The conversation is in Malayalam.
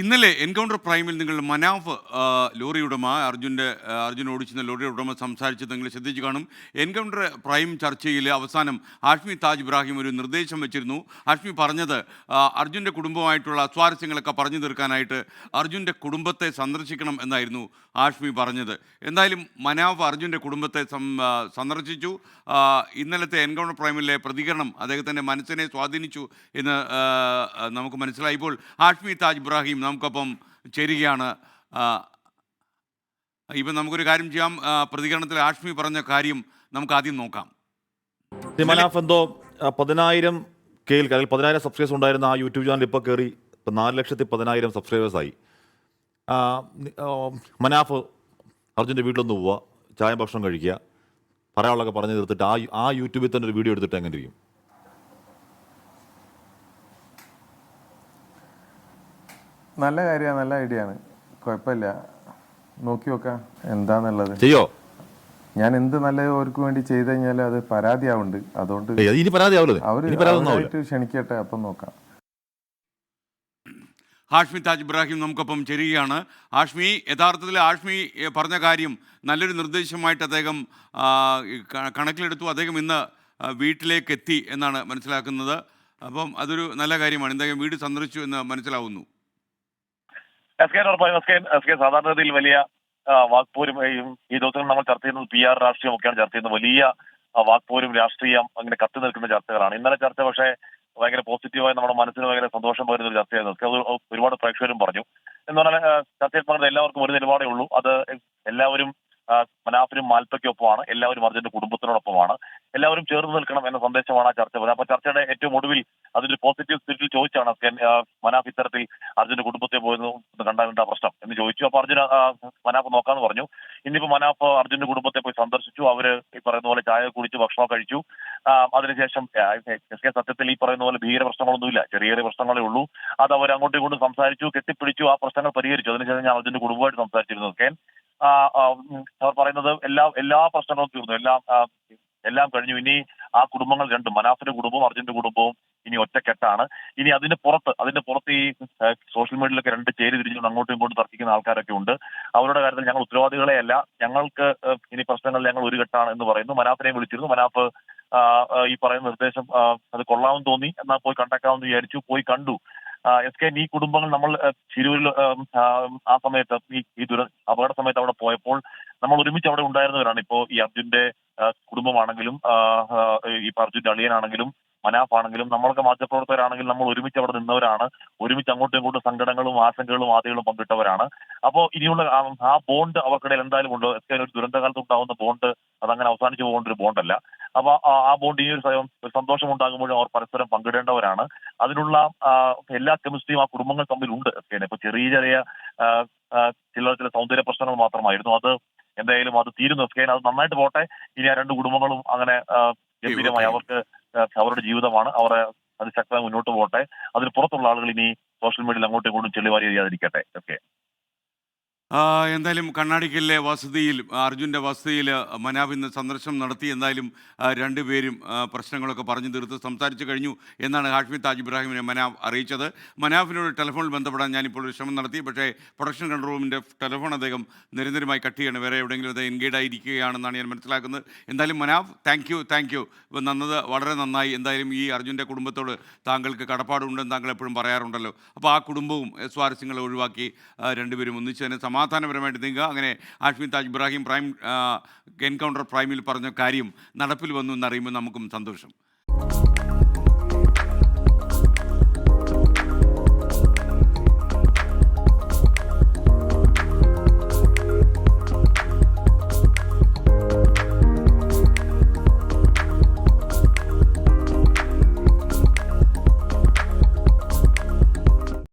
ഇന്നലെ എൻകൗണ്ടർ പ്രൈമിൽ നിങ്ങൾ മനാഫ് ലോറി ഉടമ അർജുന്റെ അർജുൻ ഓടിച്ചിരുന്ന ലോറി ഉടമ സംസാരിച്ചത് നിങ്ങൾ ശ്രദ്ധിച്ചു കാണും. എൻകൗണ്ടർ പ്രൈം ചർച്ചയിൽ അവസാനം ആഷ്മി താജ് ഇബ്രാഹിം ഒരു നിർദ്ദേശം വെച്ചിരുന്നു. ആഷ്മി പറഞ്ഞത് അർജുന്റെ കുടുംബമായിട്ടുള്ള സ്വാരസ്യങ്ങളൊക്കെ പറഞ്ഞു തീർക്കാനായിട്ട് അർജുന്റെ കുടുംബത്തെ സന്ദർശിക്കണം എന്നായിരുന്നു ആഷ്മി പറഞ്ഞത്. എന്തായാലും മനാഫ് അർജുന്റെ കുടുംബത്തെ സന്ദർശിച്ചു. ഇന്നലത്തെ എൻകൗണ്ടർ പ്രൈമിലെ പ്രതികരണം അദ്ദേഹത്തിന്റെ മനസ്സിനെ സ്വാധീനിച്ചു എന്ന് നമുക്ക് മനസ്സിലായി. ഇപ്പോൾ ഹാഷ്മി താജ് ഇബ്രാഹിം നമുക്കൊപ്പം ചേരുകയാണ്. ഇപ്പം നമുക്കൊരു കാര്യം ചെയ്യാം. പ്രതികരണത്തിൽ ആഷ്മി പറഞ്ഞ കാര്യം നമുക്ക് ആദ്യം നോക്കാം. ആ, പതിനായിരം കെയിൽ അല്ലെങ്കിൽ പതിനായിരം സബ്സ്ക്രൈബേഴ്സ് ഉണ്ടായിരുന്ന ആ യൂട്യൂബ് ചാനൽ ഇപ്പോൾ കയറി ഇപ്പം നാല് ലക്ഷത്തി പതിനായിരം സബ്സ്ക്രൈബേഴ്സായി മനാഫ് അർജുന്റെ വീട്ടിലൊന്ന് പോവുക ചായ ഭക്ഷണം കഴിക്കുക. പറയാനുള്ളതൊക്കെ പറഞ്ഞു തീർത്തിട്ട് ആ ആ യൂട്യൂബിൽ തന്നെ ഒരു വീഡിയോ എടുത്തിട്ട് എങ്ങനെ ഇരിക്കും? നല്ല കാര്യമാണ് നല്ല ഐഡിയ ആണ്. കുഴപ്പമില്ല. നോക്കി നോക്കാം എന്താന്നുള്ളത്. ചെയ്യോ? ഞാൻ എന്ത് നല്ല അവർക്ക് വേണ്ടി ചെയ്തു കഴിഞ്ഞാൽ അത് പരാതിയാവുണ്ട്. അതുകൊണ്ട് ഇനി അവർ ക്ഷണിക്കട്ടെ അപ്പം നോക്കാം. ഹാഷ്മി താജ് ഇബ്രാഹിം നമുക്കൊപ്പം ചേരുകയാണ്. ഹാഷ്മി യഥാർത്ഥത്തിൽ ഹാഷ്മി പറഞ്ഞ കാര്യം നല്ലൊരു നിർദ്ദേശമായിട്ട് അദ്ദേഹം കണക്കിലെടുത്തു. അദ്ദേഹം ഇന്ന് വീട്ടിലേക്ക് എത്തി എന്നാണ് മനസ്സിലാക്കുന്നത്. അപ്പം അതൊരു നല്ല കാര്യമാണ്. എന്തായാലും വീട് സന്ദർശിച്ചു എന്ന് മനസ്സിലാവുന്നു. എസ് കെ ഉറപ്പായും എസ് കെ എസ് കെ സാധാരണഗതിയിൽ വലിയ വാക്പോരും ഈ ദിവസങ്ങൾ നമ്മൾ ചർച്ച ചെയ്യുന്നത് പി ആർ രാഷ്ട്രീയം ഒക്കെയാണ് ചർച്ച ചെയ്യുന്നത്. വലിയ വാക്പോരും രാഷ്ട്രീയം അങ്ങനെ കത്തി നിൽക്കുന്ന ചർച്ചകളാണ്. ഇന്നലെ ചർച്ച പക്ഷേ ഭയങ്കര പോസിറ്റീവായി നമ്മുടെ മനസ്സിന് ഭയങ്കര സന്തോഷം പകരുന്ന ഒരു ചർച്ചയായിരുന്നു. അത് ഒരുപാട് പ്രേക്ഷകരും പറഞ്ഞു. എന്ന് പറഞ്ഞാൽ ചർച്ചയിൽ പറഞ്ഞത് എല്ലാവർക്കും ഒരു നിലപാടേ ഉള്ളൂ. അത് എല്ലാവരും മനാഫിനും മാൽപ്പയ്ക്കൊപ്പമാണ്. എല്ലാവരും അർജുന്റെ കുടുംബത്തിനോടൊപ്പമാണ്. എല്ലാവരും ചേർന്ന് നിൽക്കണം എന്ന സന്ദേശമാണ് ആ ചർച്ച. അപ്പൊ ചർച്ചയുടെ ഏറ്റവും ഒടുവിൽ ചോദിച്ചാണ് മനാഫ് ഇത്തരത്തിൽ അർജുന്റെ കുടുംബത്തെ പോയെന്ന് എന്താ പ്രശ്നം എന്ന് ചോദിച്ചു. അപ്പൊ അർജുന മനാഫ് നോക്കാന്ന് പറഞ്ഞു. ഇന്നിപ്പോ മനാഫ് അർജുന്റെ കുടുംബത്തെ പോയി സന്ദർശിച്ചു. അവർ ഈ പറയുന്ന പോലെ ചായ കുടിച്ചു ഭക്ഷണം കഴിച്ചു. അതിനുശേഷം എസ് കെ സത്യത്തിൽ ഈ പറയുന്ന പോലെ ഭീകര പ്രശ്നങ്ങളൊന്നുമില്ല. ചെറിയ ചെറിയ പ്രശ്നങ്ങളേ ഉള്ളൂ. അത് അവർ അങ്ങോട്ടും ഇങ്ങോട്ടും സംസാരിച്ചു കെട്ടിപ്പിടിച്ചു ആ പ്രശ്നങ്ങൾ പരിഹരിച്ചു. അതിനുശേഷം ഞാൻ അർജുന്റെ കുടുംബമായിട്ട് സംസാരിച്ചിരുന്നു. എസ് കെ ആ, ആ, ഉം, അവർ പറയുന്നത് എല്ലാ എല്ലാ പ്രശ്നങ്ങളും തീർന്നു. എല്ലാം എല്ലാം കഴിഞ്ഞു. ഇനി ആ കുടുംബങ്ങൾ രണ്ടും മനാഫിന്റെ കുടുംബവും അർജുന്റെ കുടുംബവും ഇനി ഒറ്റക്കെട്ടാണ്. ഇനി അതിന് പുറത്ത് അതിന്റെ പുറത്ത് ഈ സോഷ്യൽ മീഡിയയിലൊക്കെ രണ്ട് ചേരി തിരിഞ്ഞു അങ്ങോട്ടും ഇങ്ങോട്ടും തർക്കിക്കുന്ന ആൾക്കാരൊക്കെ ഉണ്ട്. അവരുടെ കാര്യത്തിൽ ഞങ്ങൾ ഉത്തരവാദികളെ അല്ല ഞങ്ങൾക്ക് ഇനി പ്രശ്നങ്ങൾ ഞങ്ങൾ ഒരു കെട്ടാണ് എന്ന് പറയുന്നു. മനാഫിനെ വിളിച്ചിരുന്നു. മനാഫ് ഈ പറയുന്ന നിർദ്ദേശം അത് കൊള്ളാമെന്ന് തോന്നി. എന്നാൽ പോയി കണ്ടേക്കാമെന്ന് വിചാരിച്ചു. പോയി കണ്ടു. എസ് കെ ഈ കുടുംബങ്ങൾ നമ്മൾ ചിരൂരിൽ ആ, സമയത്ത് ഈ ദുര അപകട സമയത്ത് അവിടെ പോയപ്പോൾ നമ്മൾ ഒരുമിച്ച് അവിടെ ഉണ്ടായിരുന്നവരാണ്. ഇപ്പോ ഈ അർജുന്റെ കുടുംബമാണെങ്കിലും ഈ അർജുന്റെ അളിയനാണെങ്കിലും മനാഫ് ആണെങ്കിലും നമ്മളൊക്കെ മാധ്യമപ്രവർത്തകരാണെങ്കിലും നമ്മൾ ഒരുമിച്ച് അവിടെ നിന്നവരാണ്. ഒരുമിച്ച് അങ്ങോട്ടും ഇങ്ങോട്ടും സങ്കടങ്ങളും ആശങ്കകളും ആദ്യങ്ങളും പങ്കിട്ടവരാണ്. അപ്പോൾ ഇനിയുള്ള ആ- ബോണ്ട് അവർക്കിടയിൽ എന്തായാലും ഉണ്ട്. ഒരു ദുരന്തകാലത്ത് ഉണ്ടാകുന്ന ബോണ്ട് അതങ്ങനെ അവസാനിച്ചു പോകേണ്ട ഒരു ബോണ്ടല്ല അപ്പൊ ആ- ബോണ്ട് ഈ ഒരു സന്തോഷം ഉണ്ടാകുമ്പോഴും അവർ പരസ്പരം പങ്കിടേണ്ടവരാണ്. അതിനുള്ള എല്ലാ കെമിസ്ട്രിയും ആ കുടുംബങ്ങൾ തമ്മിലുണ്ട് ഇപ്പൊ ചെറിയ ചെറിയ ചില ചില സൗന്ദര്യ പ്രശ്നങ്ങൾ മാത്രമായിരുന്നു. അത് എന്തായാലും അത് തീരുന്നു. അത് നന്നായിട്ട് പോട്ടെ. ഇനി ആ രണ്ട് കുടുംബങ്ങളും അങ്ങനെ ഗംഭീരമായി അവർക്ക് അവരുടെ ജീവിതമാണ്. അവരെ അത് ശക്തമായി മുന്നോട്ട് പോകട്ടെ. അതിന് പുറത്തുള്ള ആളുകൾ ഇനി സോഷ്യൽ മീഡിയയിൽ അങ്ങോട്ടും ഇങ്ങോട്ടും ചെളിവാരി എറിയാതിരിക്കട്ടെ ഓക്കെ. എന്തായാലും കണ്ണാടിക്കലിലെ വസതിയിൽ അർജുന്റെ വസതിയിൽ മനാബ് ഇന്ന് സന്ദർശനം നടത്തി. എന്തായാലും രണ്ടുപേരും പ്രശ്നങ്ങളൊക്കെ പറഞ്ഞു തീർത്ത് സംസാരിച്ചു കഴിഞ്ഞു എന്നാണ് ഹാഷ്മി താജ് ഇബ്രാഹിമിനെ മനാഫ് അറിയിച്ചത്. മനാഫിനോട് ടെലിഫോണിൽ ബന്ധപ്പെടാൻ ഞാനിപ്പോൾ ഒരു ശ്രമം നടത്തി. പക്ഷേ പ്രൊഡക്ഷൻ കൺട്രോൾ റൂമിന്റെ ടെലിഫോൺ അദ്ദേഹം നിരന്തരമായി കട്ട് ചെയ്യണം. വേറെ എവിടെയെങ്കിലും അത് എൻഗേഡ് ആയിരിക്കുകയാണെന്നാണ് ഞാൻ മനസ്സിലാക്കുന്നത്. എന്തായാലും Manaf thank you thank you നന്നത് വളരെ നന്നായി. എന്തായാലും ഈ അർജുന്റെ കുടുംബത്തോട് താങ്കൾക്ക് കടപ്പാടുണ്ടെന്ന് താങ്കൾ എപ്പോഴും പറയാറുണ്ടല്ലോ. അപ്പോൾ ആ കുടുംബവും സ്വാരസ്യങ്ങളെ ഒഴിവാക്കി രണ്ടുപേരും ഒന്നിച്ച് തന്നെ സമാധാനപരമായിട്ട് നീങ്ങുക. അങ്ങനെ ആഷ്മി താജ് ഇബ്രാഹിം പ്രൈം എൻകൗണ്ടർ പ്രൈമിൽ പറഞ്ഞ കാര്യം നടപ്പിൽ വന്നു എന്നറിയുമ്പോൾ നമുക്കും സന്തോഷം.